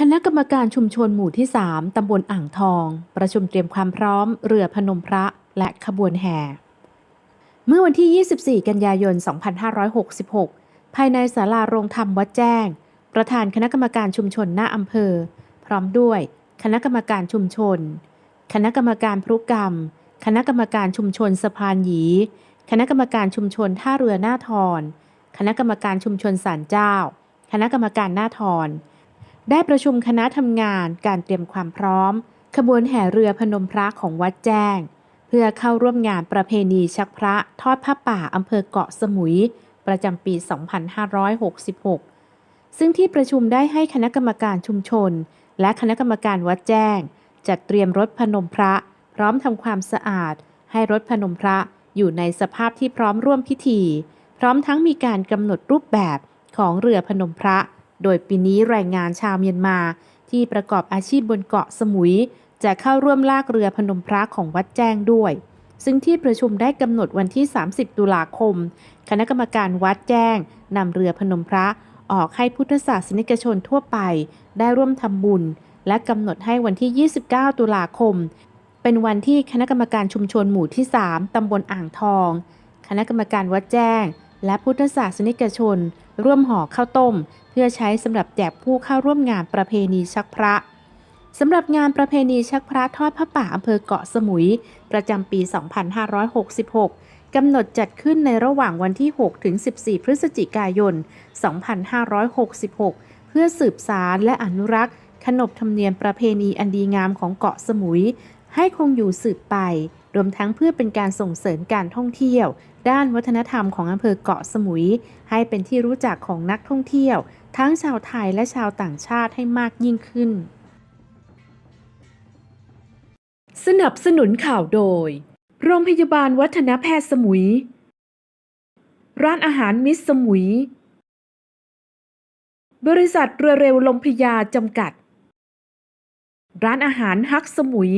คณะกรรมการชุมชนหมู่ที่ 3 ตำบลอ่างทอง ประชุมเตรียมความพร้อม เรือพนมพระและขบวนแห่ เมื่อวันที่ 24 กันยายน 2566 ภายในศาลาโรงธรรมวัดแจ้ง ประธานคณะกรรมการชุมชนหน้าอำเภอ พร้อมด้วย คณะกรรมการชุมชน คณะกรรมการพรุกรรม คณะกรรมการชุมชนสะพานหยี คณะกรรมการชุมชนท่าเรือหน้าทอน คณะกรรมการชุมชนสารเจ้า คณะกรรมการหน้าทอน ได้ประชุมคณะทำงานการเตรียมความพร้อม ขบวนแห่เรือพนมพระของวัดแจ้ง เพื่อเข้าร่วมงานประเพณีชักพระทอดผ้าป่าอำเภอเกาะสมุย ประจำปี 2566 ซึ่งที่ประชุมได้ให้คณะกรรมการชุมชน และคณะกรรมการวัดแจ้ง จัดเตรียมรถพนมพระ พร้อมทำความสะอาด ให้รถพนมพระอยู่ในสภาพที่พร้อมร่วมพิธี พร้อมทั้งมีการกำหนดรูปแบบของเรือพนมพระ โดยปีนี้แรงงานชาวเมียนมา ที่ประกอบอาชีพบนเกาะสมุย จะเข้าร่วมลากเรือพนมพระของวัดแจ้งด้วย ซึ่งที่ประชุมได้กำหนดวันที่ 30 ตุลาคม คณะกรรมการวัดแจ้งนำเรือพนมพระออกให้พุทธศาสนิกชนทั่วไป ได้ร่วมทำบุญ และกำหนดให้วันที่ 29 ตุลาคม เป็นวันที่คณะกรรมการชุมชนหมู่ที่ 3 ตำบลอ่างทอง คณะกรรมการวัดแจ้ง และพุทธศาสนิกชน ร่วมห่อข้าวต้ม เพื่อใช้สำหรับแจกผู้เข้าร่วมงานประเพณีชักพระสำหรับงานประเพณีชักพระทอดพระป่าอำเภอเกาะสมุย ประจำปี 2566 กำหนดจัดขึ้นในระหว่างวันที่ 6 ถึง 14 พฤศจิกายน 2566 เพื่อสืบสารและอนุรักษ์ขนบธรรมเนียมประเพณีอันดีงามของเกาะสมุย ให้คงอยู่สืบไป รวมทั้งเพื่อเป็นการส่งเสริมการท่องเที่ยว ด้านวัฒนธรรมของอำเภอเกาะสมุย ให้เป็นที่รู้จักของนักท่องเที่ยว ทั้งชาวไทยและชาวต่างชาติให้มากยิ่งขึ้น สนับสนุนข่าวโดย โรงพยาบาลวัฒนแพทย์สมุย ร้านอาหารมิสสมุย บริษัทเรือเร็วลมพยาจำกัด ร้านอาหารฮักสมุย